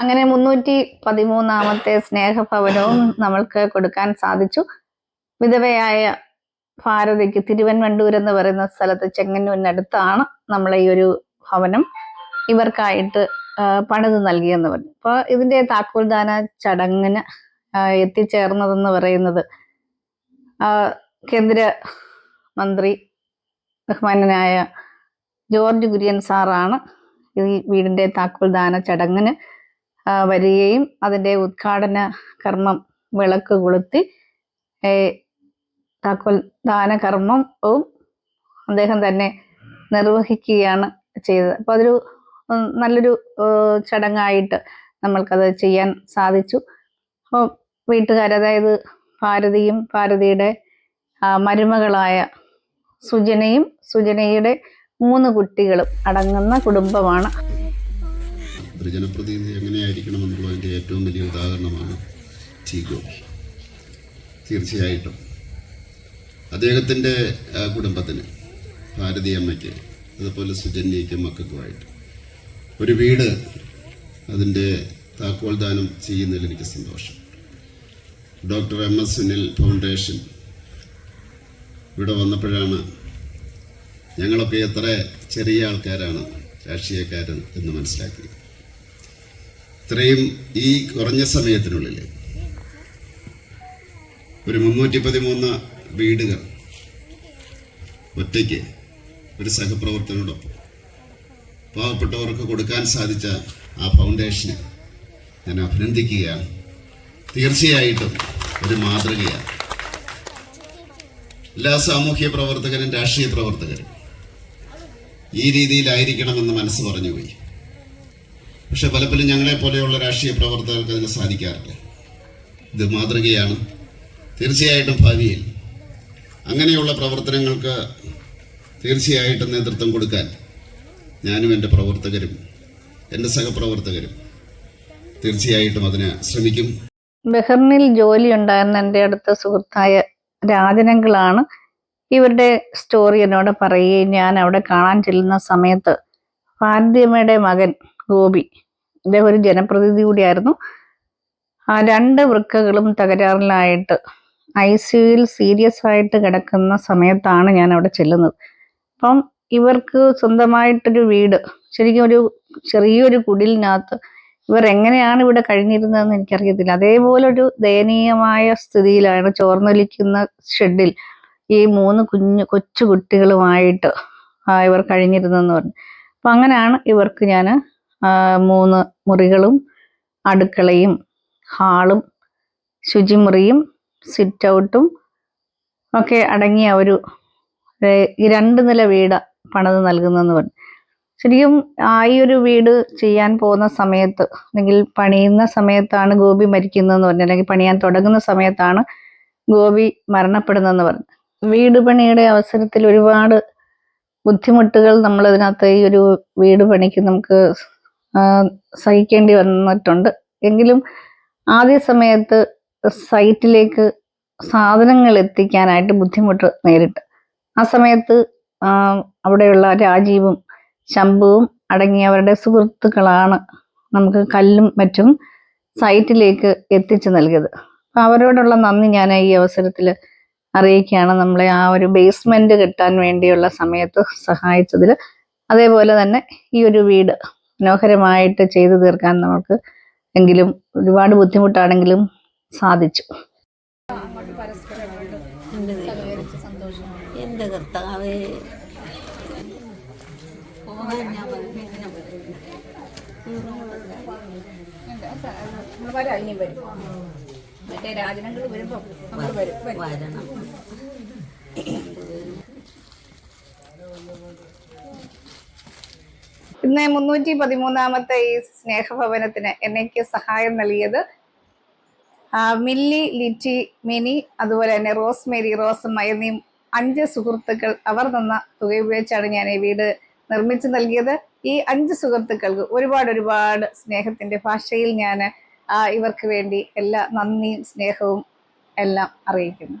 അങ്ങനെ മുന്നൂറ്റി പതിമൂന്നാമത്തെ സ്നേഹഭവനവും നമ്മൾക്ക് കൊടുക്കാൻ സാധിച്ചു. വിധവയായ ഭാരതിക്ക് തിരുവൻവണ്ടൂർ എന്ന് പറയുന്ന സ്ഥലത്ത് ചെങ്ങന്നൂരിനടുത്താണ് നമ്മൾ ഈ ഒരു ഭവനം. ഇവർക്കായിട്ട് പണിത് നൽകിയെന്ന് പറഞ്ഞു. അപ്പോൾ ഇതിന്റെ താക്കോൽദാന ചടങ്ങിന് എത്തിച്ചേർന്നതെന്ന് പറയുന്നത് കേന്ദ്ര മന്ത്രി ബഹുമാനായ ജോർജ് കുര്യൻ സാറാണ് ഈ വീടിന്റെ താക്കോൽദാന ചടങ്ങിന് വരികയും അതിന്റെ ഉദ്ഘാടന കർമ്മം വിളക്ക് കൊളുത്തി താക്കോൽ ദാന കർമ്മവും അദ്ദേഹം തന്നെ നിർവഹിക്കുകയാണ് ചെയ്തത്. അപ്പോൾ അതൊരു നല്ലൊരു ചടങ്ങായിട്ട് നമ്മൾക്കത് ചെയ്യാൻ സാധിച്ചു. അപ്പോൾ വീട്ടുകാർ അതായത് ഭാരതിയും ഭാരതിയുടെ മരുമകളായ സുജനയും സുജനയുടെ മൂന്ന് കുട്ടികളും അടങ്ങുന്ന കുടുംബമാണ്. ഒരു ജനപ്രതിനിധി എങ്ങനെയായിരിക്കണം എന്നുള്ളതിന്റെ ഏറ്റവും വലിയ ഉദാഹരണമാണ് ഗോപി തീർച്ചയായിട്ടും. അദ്ദേഹത്തിന്റെ കുടുംബത്തിന് ഭാരതി അമ്മയ്ക്ക് അതുപോലെ സുജന്യയ്ക്ക് മക്കൾക്കുമായിട്ട്. ഒരു വീട് അതിന്റെ താക്കോൽ ദാനം ചെയ്യുന്നതിൽ എനിക്ക് സന്തോഷം. Doctor M S Sunil foundation ഇവിടെ വന്നപ്പോഴാണ് ഞങ്ങളൊക്കെ എത്ര ചെറിയ ആൾക്കാരാണ് രാഷ്ട്രീയക്കാരൻ എന്ന് മനസ്സിലാക്കിയത്. ഇത്രയും ഈ കുറഞ്ഞ സമയത്തിനുള്ളിൽ ഒരു മുന്നൂറ്റി പതിമൂന്ന് വീടുകൾ ഒറ്റയ്ക്ക് ഒരു സഹപ്രവർത്തനോടൊപ്പം പാവപ്പെട്ടവർക്ക് കൊടുക്കാൻ സാധിച്ച ആ ഫൗണ്ടേഷനെ ഞാൻ അഭിനന്ദിക്കുകയാണ്. തീർച്ചയായിട്ടും ഒരു മാതൃകയാണ്. എല്ലാ സാമൂഹ്യ പ്രവർത്തകരും രാഷ്ട്രീയ പ്രവർത്തകരും ഈ രീതിയിലായിരിക്കണമെന്ന് മനസ്സ് പറഞ്ഞുപോയി. പക്ഷെ പലപ്പോഴും ഞങ്ങളെ പോലെയുള്ള രാഷ്ട്രീയ പ്രവർത്തകർക്ക് അതിന് സാധിക്കാറില്ല. ഇത് മാതൃകയാണ്. തീർച്ചയായിട്ടും ഭാവിയിൽ അങ്ങനെയുള്ള പ്രവർത്തനങ്ങൾക്ക് തീർച്ചയായിട്ടും നേതൃത്വം കൊടുക്കാൻ ഞാനും എന്റെ പ്രവർത്തകരും എന്റെ സഹപ്രവർത്തകരും തീർച്ചയായിട്ടും അതിന് ശ്രമിക്കും. ബഹറിനിൽ ജോലി ഉണ്ടായിരുന്ന എന്റെ അടുത്ത സുഹൃത്തായ രാജനങ്കിളാണ് ഇവരുടെ സ്റ്റോറി എന്നോട് പറയുകയും ഞാൻ അവിടെ കാണാൻ ചെല്ലുന്ന സമയത്ത് ഭാരതിയമ്മയുടെ മകൻ ഗോപി. അദ്ദേഹം ഒരു ജനപ്രതിനിധി കൂടിയായിരുന്നു. ആ രണ്ട് വൃക്കകളും തകരാറിലായിട്ട് ഐ സിയുയിൽ സീരിയസ് ആയിട്ട് കിടക്കുന്ന സമയത്താണ് ഞാൻ അവിടെ ചെല്ലുന്നത്. അപ്പം ഇവർക്ക് സ്വന്തമായിട്ടൊരു വീട് ശരിക്കും ഒരു ചെറിയൊരു കുടിലിനകത്ത് ഇവർ എങ്ങനെയാണ് ഇവിടെ കഴിഞ്ഞിരുന്നതെന്ന് എനിക്കറിയത്തില്ല. അതേപോലെ ഒരു ദയനീയമായ സ്ഥിതിയിലാണ് ചോർന്നൊലിക്കുന്ന ഷെഡിൽ ഈ മൂന്ന് കുഞ്ഞു കൊച്ചു കുട്ടികളുമായിട്ട് ഇവർ കഴിഞ്ഞിരുന്നെന്ന് പറഞ്ഞു. അപ്പം അങ്ങനെയാണ് ഇവർക്ക് ഞാൻ മൂന്ന് മുറികളും അടുക്കളയും ഹാളും ശുചിമുറിയും സിറ്റ് ഔട്ടും ഒക്കെ അടങ്ങിയ ഒരു രണ്ട് നില വീട് പണിത് നൽകുന്നെന്ന് പറഞ്ഞു. ശരിക്കും ആ ഈ ഒരു വീട് ചെയ്യാൻ പോകുന്ന സമയത്ത് അല്ലെങ്കിൽ പണിയുന്ന സമയത്താണ് ഗോപി മരിക്കുന്നതെന്ന് പറഞ്ഞു അല്ലെങ്കിൽ പണിയാൻ തുടങ്ങുന്ന സമയത്താണ് ഗോപി മരണപ്പെടുന്നതെന്ന് പറഞ്ഞു. വീട് പണിയുടെ അവസരത്തിൽ ഒരുപാട് ബുദ്ധിമുട്ടുകൾ നമ്മൾ ഇതിനകത്ത് ഈ ഒരു വീട് പണിക്ക് നമുക്ക് സഹിക്കേണ്ടി വന്നിട്ടുണ്ട്. എങ്കിലും ആദ്യ സമയത്ത് സൈറ്റിലേക്ക് സാധനങ്ങൾ എത്തിക്കാനായിട്ട് ബുദ്ധിമുട്ട് നേരിട്ട്. ആ സമയത്ത് അവിടെയുള്ള രാജീവും ശംഭുവും അടങ്ങിയവരുടെ സുഹൃത്തുക്കളാണ് നമുക്ക് കല്ലും മറ്റും സൈറ്റിലേക്ക് എത്തിച്ചു നൽകിയത്. അവരോടുള്ള നന്ദി ഞാൻ ഈ അവസരത്തിൽ അറിയിക്കുകയാണ്. നമ്മളെ ആ ഒരു ബേസ്മെന്റ് കിട്ടാൻ വേണ്ടിയുള്ള സമയത്ത് സഹായിച്ചതിൽ. അതേപോലെ തന്നെ ഈ ഒരു വീട് മനോഹരമായിട്ട് ചെയ്തു തീർക്കാൻ നമുക്ക് എങ്കിലും ഒരുപാട് ബുദ്ധിമുട്ടാണെങ്കിലും സാധിച്ചു. എന്റെ കർത്താവേ? വരണം. ഇന്ന് മുന്നൂറ്റി പതിമൂന്നാമത്തെ ഈ സ്നേഹഭവനത്തിന് എനിക്ക് സഹായം നൽകിയത് മില്ലി ലിറ്റി മിനി അതുപോലെ തന്നെ റോസ് മേരി റോസ് മയന്നിയും അഞ്ച് സുഹൃത്തുക്കൾ അവർ തന്ന തുക ഉപയോഗിച്ചാണ് ഞാൻ ഈ വീട് നിർമ്മിച്ചു നൽകിയത്. ഈ അഞ്ച് സുഹൃത്തുക്കൾക്ക് ഒരുപാട് ഒരുപാട് സ്നേഹത്തിന്റെ ഭാഷയിൽ ഞാൻ ഇവർക്ക് വേണ്ടി എല്ലാ നന്ദിയും സ്നേഹവും എല്ലാം അറിയിക്കുന്നു.